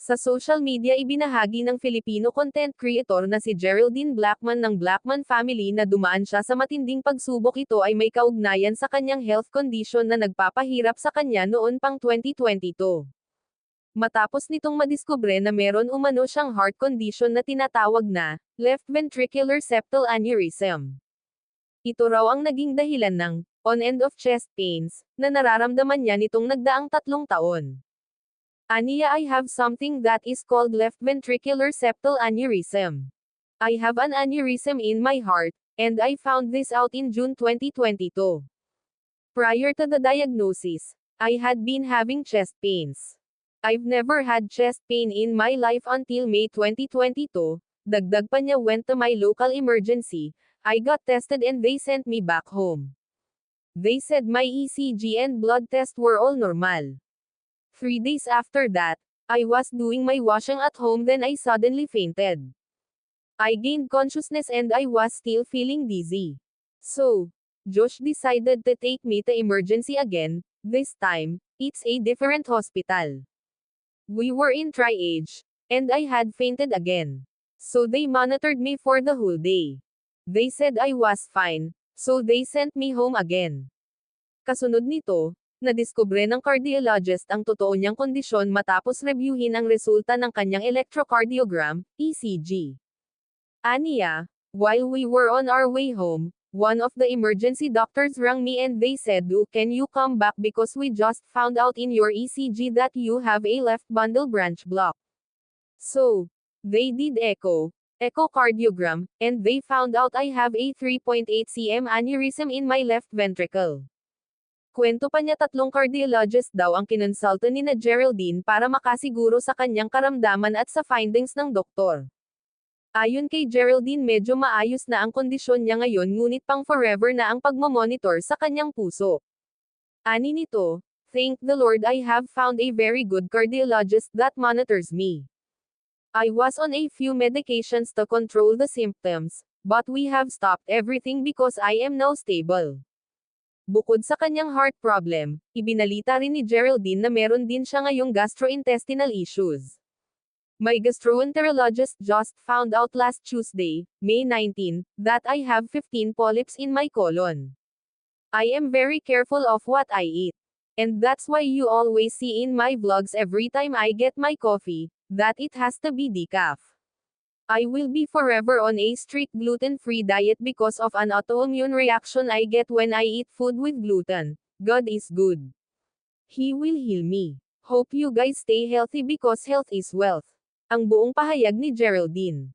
Sa social media ibinahagi ng Filipino content creator na si Geraldine Blackman ng Blackman family na dumaan siya sa matinding pagsubok ito ay may kaugnayan sa kanyang health condition na nagpapahirap sa kanya noon pang 2022. Matapos nitong madiskubre na meron umano siyang heart condition na tinatawag na left ventricular septal aneurysm. Ito raw ang naging dahilan ng on-end of chest pains na nararamdaman niya nitong nagdaang tatlong taon. Aniya I have something that is called left ventricular septal aneurysm. I have an aneurysm in my heart, and I found this out in June 2022. Prior to the diagnosis, I had been having chest pains. I've never had chest pain in my life until May 2022, dagdag pa niya went to my local emergency, I got tested and they sent me back home. They said my ECG and blood test were all normal. Three days after that, I was doing my washing at home then I suddenly fainted. I gained consciousness and I was still feeling dizzy. So, Josh decided to take me to emergency again, this time, it's a different hospital. We were in tri-age, and I had fainted again. So they monitored me for the whole day. They said I was fine, so they sent me home again. Kasunod nito, nadiskubre ng cardiologist ang totoo niyang kondisyon matapos reviewin ang resulta ng kanyang electrocardiogram, ECG. Aniya, while we were on our way home, one of the emergency doctors rang me and they said, "Do can you come back because we just found out in your ECG that you have a left bundle branch block." So, they did echo, echocardiogram, and they found out I have a 3.8 cm aneurysm in my left ventricle. Kwento pa niya tatlong cardiologist daw ang kinonsulta ni na Geraldine para makasiguro sa kanyang karamdaman at sa findings ng doktor. Ayon kay Geraldine medyo maayos na ang kondisyon niya ngayon ngunit pang forever na ang pagmamonitor sa kanyang puso. Ani nito, Thank the Lord I have found a very good cardiologist that monitors me. I was on a few medications to control the symptoms, but we have stopped everything because I am now stable. Bukod sa kanyang heart problem, ibinalita rin ni Geraldine na meron din siya ngayong gastrointestinal issues. My gastroenterologist just found out last Tuesday, May 19, that I have 15 polyps in my colon. I am very careful of what I eat. And that's why you always see in my vlogs every time I get my coffee, that it has to be decaf. I will be forever on a strict gluten-free diet because of an autoimmune reaction I get when I eat food with gluten. God is good. He will heal me. Hope you guys stay healthy because health is wealth. Ang buong pahayag ni Geraldine.